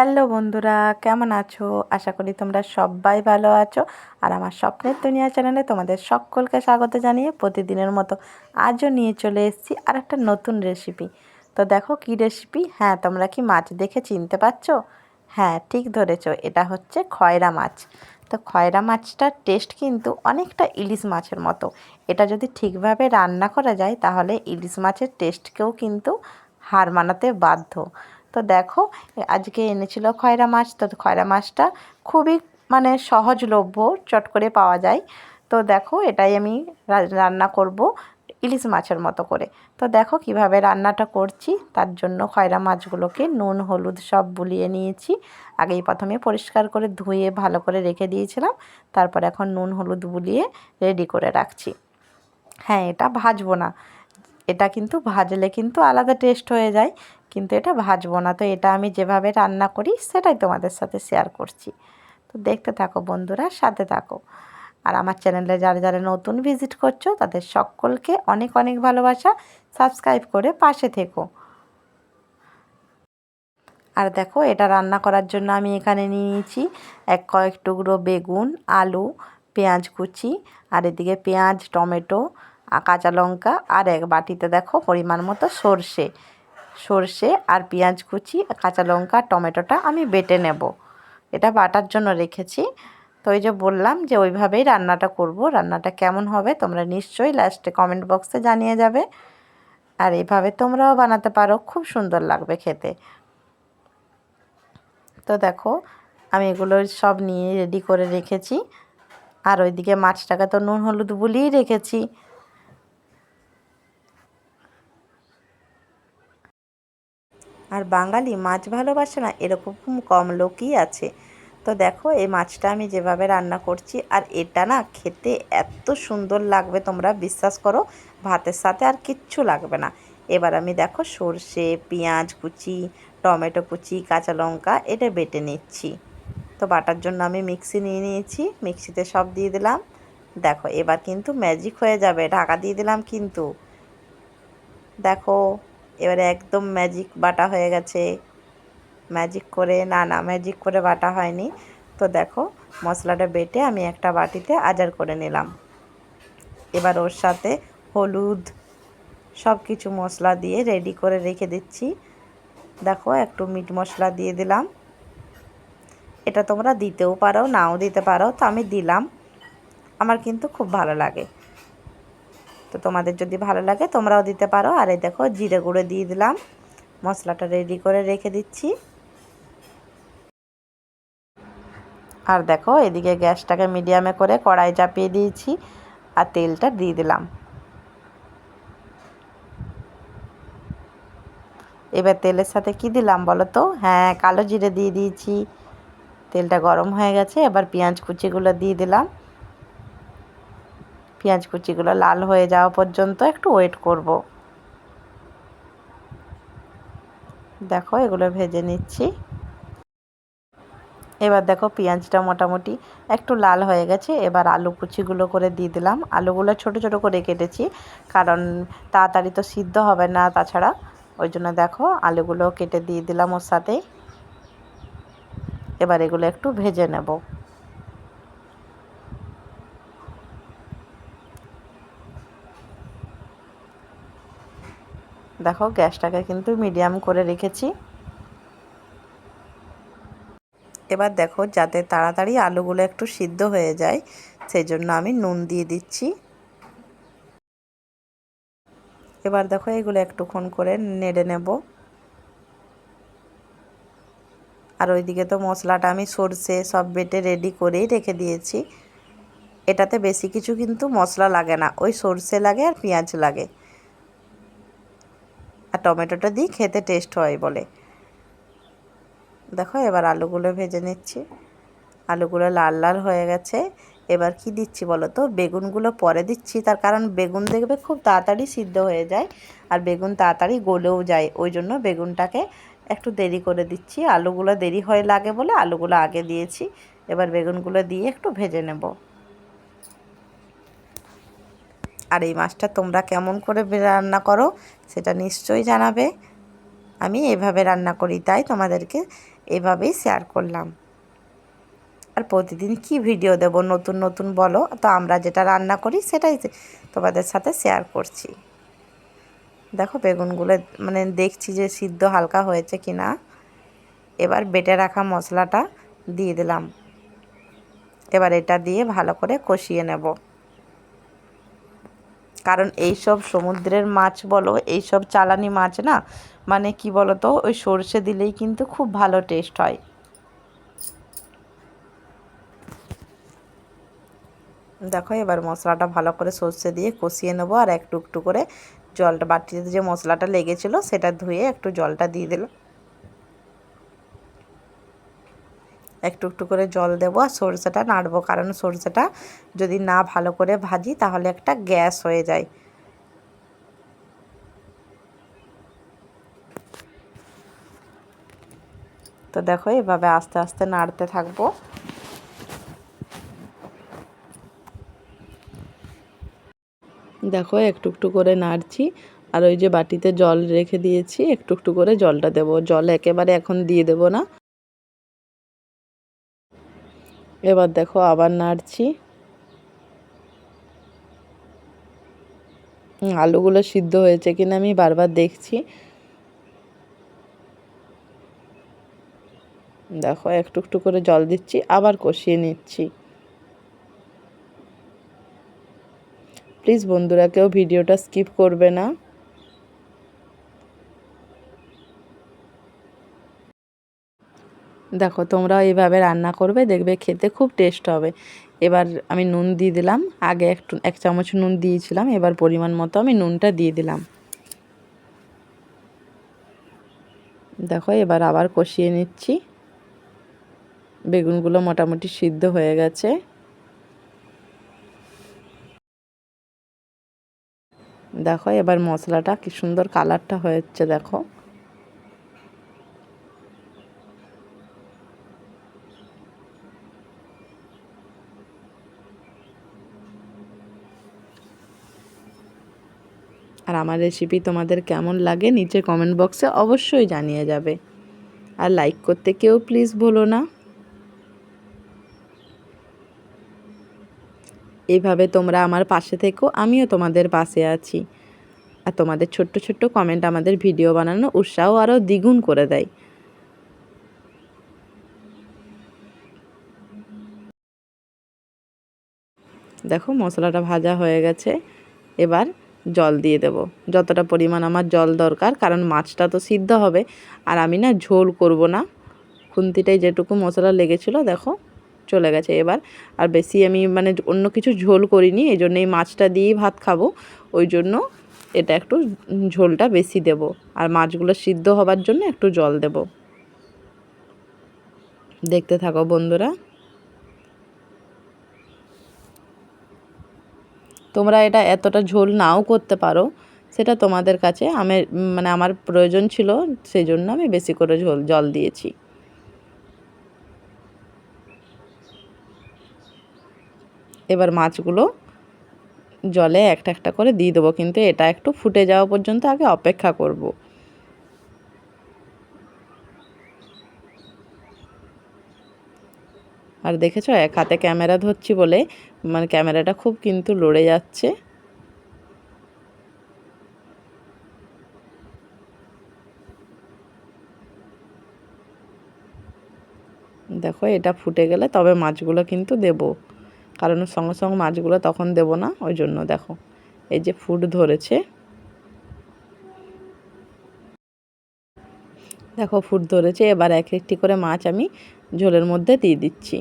Hello বন্ধুরা, কেমন আছো? আশা করি তোমরা সবাই ভালো আছো। আর আমার স্বপ্নের দুনিয়া চ্যানেলে তোমাদের সকলকে স্বাগত জানিয়ে প্রতিদিনের মতো আজও নিয়ে চলে এসেছি আর একটা নতুন রেসিপি তো দেখো কি রেসিপি হ্যাঁ তোমরা কি মাছ দেখে চিনতে পারছ? হ্যাঁ ঠিক ধরেছো, এটা হচ্ছে খয়রা মাছ। তো খয়রা মাছটার টেস্ট কিন্তু অনেকটা ইলিশ মাছের মতো। এটা যদি ঠিকভাবে রান্না করা যায়, তাহলে ইলিশ মাছের টেস্টকেও কিন্তু হার মানাতে বাধ্য। তো দেখো আজকে এনেছিল খয়রা মাছ, তো খয়রা মাছটা খুবই মানে সহজলভ্য, চট করে পাওয়া যায়। তো দেখো, এটাই আমি রান্না করব ইলিশ মাছের মতো করে। তো দেখো কীভাবে রান্নাটা করছি, তার জন্য খয়রা মাছগুলোকে নুন, হলুদ সব বুলিয়ে নিয়েছি। আগেই প্রথমে পরিষ্কার করে ধুয়ে ভালো করে রেখে দিয়েছিলাম, তারপর এখন নুন, হলুদ বুলিয়ে রেডি করে রাখছি। হ্যাঁ এটা ভাজবো না। এটা কিন্তু ভাজলে কিন্তু আলাদা টেস্ট হয়ে যায়। কিন্তু এটা ভাজবো না। তো এটা আমি যেভাবে রান্না করি, সেটাই তোমাদের সাথে শেয়ার করছি। তো দেখতে থাকো বন্ধুরা, সাথে থাকো। আর আমার চ্যানেলে যারা যারা নতুন ভিজিট করছ, তাদের সকলকে অনেক অনেক ভালোবাসা। সাবস্ক্রাইব করে পাশে থেকো। আর দেখো, এটা রান্না করার জন্য আমি এখানে নিয়ে নিয়েছি এক কয়েক টুকরো বেগুন, আলু, পেঁয়াজ কুচি, আর এদিকে পেঁয়াজ, টমেটো কাঁচা লঙ্কা, আর এক বাটিতে দেখো পরিমাণ মতো সর্ষে। সর্ষে আর পেঁয়াজ কুচি, কাঁচা লঙ্কা, টমেটোটা আমি বেটে নেব। এটা বাটার জন্য রেখেছি। তো ওই যে বললাম যে ওইভাবেই রান্নাটা করব। রান্নাটা কেমন হবে তোমরা নিশ্চয়ই লাস্টে কমেন্ট বক্সে জানিয়ে যাবে। আর এভাবে তোমরাও বানাতে পারো, খুব সুন্দর লাগবে খেতে। তো দেখো, আমি এগুলো সব নিয়ে রেডি করে রেখেছি। আর ওইদিকে মাছটাকে তো নুন, হলুদ বুলিয়েই রেখেছি। আর বাঙালি মাছ ভালোবাসে না, এরকম কম লোকই আছে। তো দেখো, এই মাছটা আমি যেভাবে রান্না করছি, আর এটা না খেতে এত সুন্দর লাগবে, তোমরা বিশ্বাস করো, ভাতের সাথে আর কিচ্ছু লাগবে না। এবার আমি দেখো সর্ষে, পেঁয়াজ কুচি, টমেটো কুচি, কাঁচা লঙ্কা, এটা বেটে নিচ্ছি। তো বাটার জন্য আমি মিক্সি নিয়ে নিয়েছি, মিক্সিতে সব দিয়ে দিলাম। দেখো, এবার কিন্তু ম্যাজিক হয়ে যাবে, ঢাকা দিয়ে দিলাম কিন্তু। দেখো এবারে একদম ম্যাজিক বাটা হয়ে গেছে। ম্যাজিক করে, না না ম্যাজিক করে বাটা হয়নি। তো দেখো, মশলাটা বেটে আমি একটা বাটিতে আজার করে নিলাম। এবার ওর সাথে হলুদ সব কিছু মশলা দিয়ে রেডি করে রেখে দিচ্ছি। দেখো, একটু মিট মশলা দিয়ে দিলাম। এটা তোমরা দিতেও পারো, নাও দিতে পারো। তো আমি দিলাম। আমার কিন্তু খুব ভালো লাগে। তো তোমাদের যদি ভালো লাগে তোমরাও দিতে পারো। আর এই দেখো, জিরে গুঁড়ো দিয়ে দিলাম। মশলাটা রেডি করে রেখে দিচ্ছি। আর দেখো, এদিকে গ্যাসটাকে মিডিয়ামে করে কড়াই চাপিয়ে দিয়েছি আর তেলটা দিয়ে দিলাম। এবার তেলের সাথে কি দিলাম বলো তো? হ্যাঁ কালো জিরে দিয়ে দিয়েছি। তেলটা গরম হয়ে গেছে, এবার পেঁয়াজ কুচিগুলো দিয়ে দিলাম। পেঁয়াজ কুচিগুলো লাল হয়ে যাওয়া পর্যন্ত একটু ওয়েট করব। দেখো, এগুলো ভেজে নিচ্ছি। এবার দেখো, পেঁয়াজটা মোটামুটি একটু লাল হয়ে গেছে। এবার আলু কুচিগুলো করে দিয়ে দিলাম। আলুগুলো ছোট ছোট করে কেটেছি, কারণ তাড়াতাড়ি তো সিদ্ধ হবে না তাছাড়া। ওই জন্য দেখো, আলুগুলো কেটে দিয়ে দিলাম ওর সাথে। এবার এগুলো একটু ভেজে নেব। দেখো, গ্যাসটাকে কিন্তু মিডিয়াম করে রেখেছি। এবার দেখো, যাতে তাড়াতাড়ি আলুগুলো একটু সিদ্ধ হয়ে যায়, সেই জন্য আমি নুন দিয়ে দিচ্ছি। এবার দেখো, এগুলো একটুক্ষণ করে নেড়ে নেব। আর ওইদিকে তো মশলাটা আমি সর্ষে সব বেটে রেডি করেই রেখে দিয়েছি। এটাতে বেশি কিছু কিন্তু মশলা লাগে না, ওই সর্ষে লাগে আর পেঁয়াজ লাগে। আর টমেটোটা দিই, খেতে টেস্ট হয় বলে। দেখো, এবার আলুগুলো ভেজে নিচ্ছি। আলুগুলো লাল লাল হয়ে গেছে। এবার কি দিচ্ছি বলো তো? বেগুনগুলো পরে দিচ্ছি। তার কারণ বেগুন দেখবে খুব তাড়াতাড়ি সিদ্ধ হয়ে যায় আর বেগুন তাড়াতাড়ি গলেও যায়। ওই জন্য বেগুনটাকে একটু দেরি করে দিচ্ছি। আলুগুলো দেরি হয়ে লাগে বলে আলুগুলো আগে দিয়েছি। এবার বেগুনগুলো দিয়ে একটু ভেজে নেব। আর এই মাছটা তোমরা কেমন করে রান্না করো সেটা নিশ্চয়ই জানাবে। আমি এভাবে রান্না করি, তাই তোমাদেরকে এভাবেই শেয়ার করলাম। আর প্রতিদিন কি ভিডিও দেব, নতুন নতুন বলো? তো আমরা যেটা রান্না করি সেটাই তোমাদের সাথে শেয়ার করছি। দেখো বেগুনগুলো মানে দেখছি যে সিদ্ধ হালকা হয়েছে কি না এবার বেটে রাখা মশলাটা দিয়ে দিলাম। এবার এটা দিয়ে ভালো করে কষিয়ে নেব। কারণ এই সব সমুদ্রের মাছ বলো, এই সব চালানি মাছ না মানে কি বলো তো ওই সর্ষে দিলেই কিন্তু খুব ভালো টেস্ট হয়। দেখো এবার মশলাটা ভালো করে সর্ষে দিয়ে কষিয়ে নেব আর একটু একটু করে জলটা, বাটিতে যে মশলাটা লেগেছিলো সেটা ধুয়ে একটু জলটা দিয়ে দিলাম। একটু একটু করে জল দেবো আর সরষেটা নাড়বো। কারণ সরষেটা যদি না ভালো করে ভাজি তাহলে একটা গ্যাস হয়ে যায়। তো দেখো এভাবে আস্তে আস্তে নাড়তে থাকব। দেখো একটু একটু করে নাড়ছি। আর ওই যে বাটিতে জল রেখে দিয়েছি, একটু একটু করে জলটা দেবো। জল একেবারে এখন দিয়ে দেবো না। এবার দেখো আবার নাড়ছি। আলুগুলো সিদ্ধ হয়েছে কিনা আমি বারবার দেখছি। দেখো একটু একটু করে জল দিচ্ছি, আবার কষিয়ে নিচ্ছি। প্লিজ বন্ধুরা, কেউ ভিডিওটা স্কিপ করবে না। দেখো, তোমরা এইভাবে রান্না করবে, দেখবে খেতে খুব টেস্ট হবে। এবার আমি নুন দিয়ে দিলাম। আগে একটু, এক চামচ নুন দিয়েছিলাম, এবার পরিমাণ মতো আমি নুনটা দিয়ে দিলাম। দেখো, এবার আবার কষিয়ে নিচ্ছি। বেগুনগুলো মোটামুটি সিদ্ধ হয়ে গেছে। দেখো, এবার মশলাটা কি সুন্দর কালারটা হয়েছে, দেখো। আর আমার রেসিপি তোমাদের কেমন লাগে নিচে কমেন্ট বক্সে অবশ্যই জানিয়ে যাবে। আর লাইক করতে কেউ প্লিজ বলো না। এভাবে তোমরা আমার পাশে থেকো, আমিও তোমাদের পাশে আছি। আর তোমাদের ছোট্ট ছোট্ট কমেন্ট আমাদের ভিডিও বানানো উৎসাহ আরও দ্বিগুণ করে দেয়। দেখো মশলাটা ভাজা হয়ে গেছে। এবার জল দিয়ে দেব। যতটা পরিমাণ আমার জল দরকার, কারণ মাছটা তো সিদ্ধ হবে। আর আমি না ঝোল করব না। খুন্তিটাই যেটুকু মশলা লেগেছিলো, দেখো, চলে গেছে এবার। আর বেশি আমি মানে অন্য কিছু ঝোল করিনি, এই জন্য এই মাছটা দিয়েই ভাত খাব। ওই জন্য এটা একটু ঝোলটা বেশি দেব। আর মাছগুলো সিদ্ধ হবার জন্য একটু জল দেব। দেখতে থাকো বন্ধুরা। তোমরা এটা এতটা ঝোল নাও করতে পারো, সেটা তোমাদের কাছে আমি মানে আমার প্রয়োজন ছিল সেই জন্য আমি বেশি করে ঝোল, জল দিয়েছি। এবার মাছগুলো জলে একটা একটা করে দিয়ে দেবো, কিন্তু এটা একটু ফুটে যাওয়া পর্যন্ত আগে অপেক্ষা করব। আর দেখেছ, এক হাতে ক্যামেরা ধরছি বলে মানে ক্যামেরাটা খুব কিন্তু লড়ে যাচ্ছে। দেখো, এটা ফুটে গেলে তবে মাছগুলো কিন্তু দেব। কারণ সঙ্গে সঙ্গে মাছগুলো তখন দেব না, ওই জন্য দেখো। এই যে ফুট ধরেছে। দেখো ফুট ধরেছে, এবার এক একটি করে মাছ আমি ঝোলের মধ্যে দিয়ে দিচ্ছি।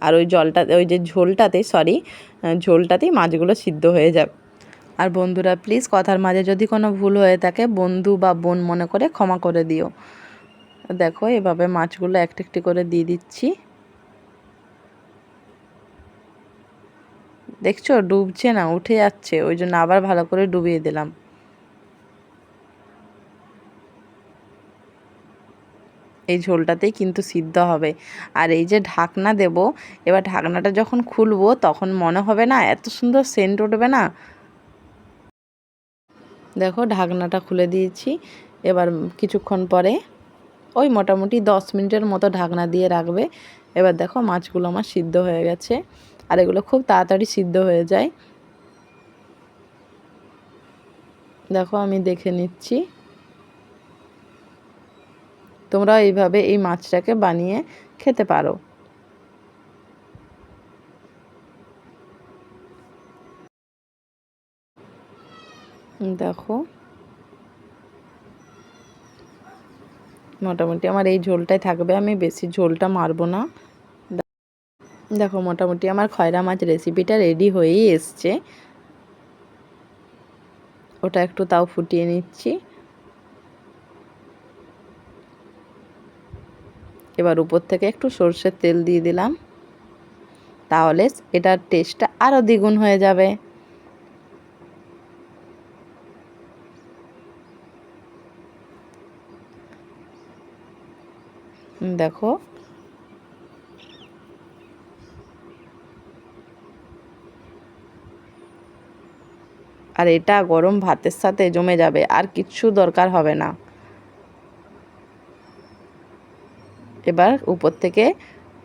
আর ওই জলটা, ওই যে ঝোলটাতেই সরি ঝোলটাতেই মাছগুলো সিদ্ধ হয়ে যাবে। আর বন্ধুরা প্লিজ কথার মাঝে যদি কোনো ভুল হয়ে থাকে, বন্ধু বা বোন মনে করে ক্ষমা করে দিও। দেখো, এভাবে মাছগুলো একটি একটি করে দিয়ে দিচ্ছি। দেখছ, ডুবছে না, উঠে যাচ্ছে, ওই জন্য আবার ভালো করে ডুবিয়ে দিলাম। এই ঝোলটাতেই কিন্তু সিদ্ধ হবে। আর এই যে ঢাকনা দেব, এবার ঢাকনাটা যখন খুলবো তখন মনে হবে না, এত সুন্দর সেন্ট উঠবে না? দেখো ঢাকনাটা খুলে দিয়েছি, এবার কিছুক্ষণ পরে ওই মোটামুটি দশ মিনিটের মতো ঢাকনা দিয়ে রাখবে। এবার দেখো মাছগুলো আমার সিদ্ধ হয়ে গেছে, আর এগুলো খুব তাড়াতাড়ি সিদ্ধ হয়ে যায়। দেখো আমি দেখে নিচ্ছি। তোমরা এইভাবে এই মাছটাকে বানিয়ে খেতে পারো। দেখো। মোটামুটি আমার এই ঝোলটাই থাকবে, আমি বেশি ঝোলটা মারবো না। দেখো, মোটামুটি আমার খয়রা মাছ রেসিপিটা রেডি হয়েই এসছে। ওটা একটু তাও ফুটিয়ে নিচ্ছি। এবার উপর থেকে একটু সর্ষের তেল দিয়ে দিলাম। তাহলে এটার টেস্টটা আরও দ্বিগুণ হয়ে যাবে। দেখো। আর এটা গরম ভাতের সাথে জমে যাবে, আর কিচ্ছু দরকার হবে না। এবার উপর থেকে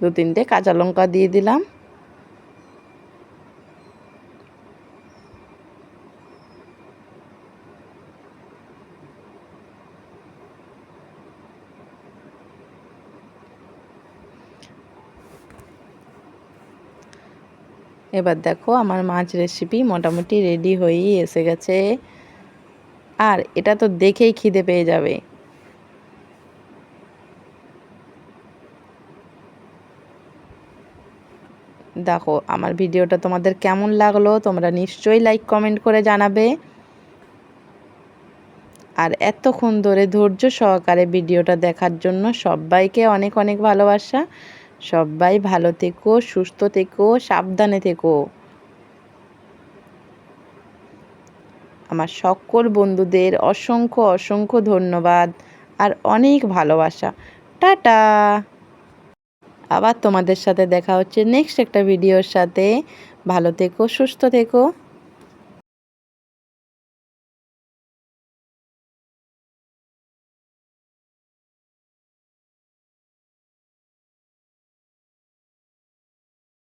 দু তিনটে কাঁচা লঙ্কা দিয়ে দিলাম। এবার দেখো আমার মাছ রেসিপি মোটামুটি রেডি হয়েই এসে গেছে। আর এটা তো দেখেই খিদে পেয়ে যাবে। দেখো, আমার ভিডিওটা তোমাদের কেমন লাগল তোমরা নিশ্চয়ই লাইক কমেন্ট করে জানাবে। আর এতক্ষণ ধরে ধৈর্য সহকারে ভিডিওটা দেখার জন্য সবাইকে অনেক অনেক ভালোবাসা। সবাই ভালো থেকো, সুস্থ থেকো, সাবধানে থেকো। আমার সকল বন্ধুদের অসংখ্য অসংখ্য ধন্যবাদ আর অনেক ভালোবাসা। টাটা! আবার তোমাদের সাথে দেখা হচ্ছে নেক্সট একটা ভিডিওর সাথে। ভালো থেকো সুস্থ থেকো।